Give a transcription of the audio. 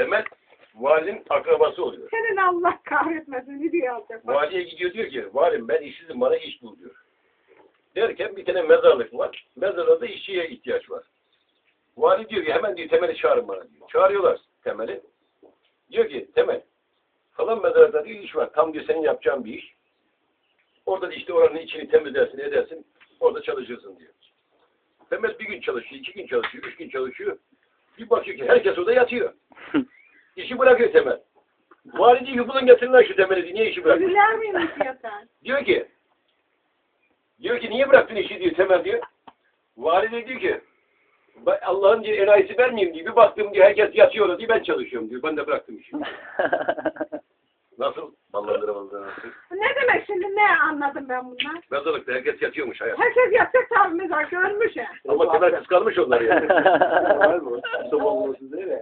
Temel valinin akrabası oluyor. Senin Allah kahretmesin. Ne diyor alacak? Bak, Valiye gidiyor diyor ki valim ben işsizim bana iş bul diyor. Derken bir tane mezarlık var. Mezarda işçiye ihtiyaç var. Vali diyor ki hemen diyor Temel'i çağırın bana diyor. Çağırıyorlar Temel'i. Diyor ki Temel falan mezarda diyor iş var. Tam diyor senin yapacağın bir iş. Orada da işte oranın içini temizlersin edersin. Orada çalışırsın diyor. Temel bir gün çalışıyor, iki gün çalışıyor, üç gün çalışıyor. Bir bakıyor ki herkes orada yatıyor. İşi bırakıyor Temel. Vali diyor ki bulun getirin lan şu Temel'i diyor. Niye işi bırakmış? Ölüler miymiş yatan? Diyor ki diyor ki niye bıraktın işi diyor Temel diyor. Valide diyor ki "Ben Allah'ın diyor enayisi vermeyeyim diyor. Bir baktım diyor herkes yatıyor orada diyor ben çalışıyorum diyor. Ben de bıraktım işi. Nasıl? Ballandıramadılar nasıl? Ne demek şimdi ne anladım ben bundan? Mezarlıkta herkes yatıyormuş hayat. Herkes yapacak tabii mezar görmüş ya. Ama Temel kıskanmış onları yani. Var mı? Sabah olması değil ya.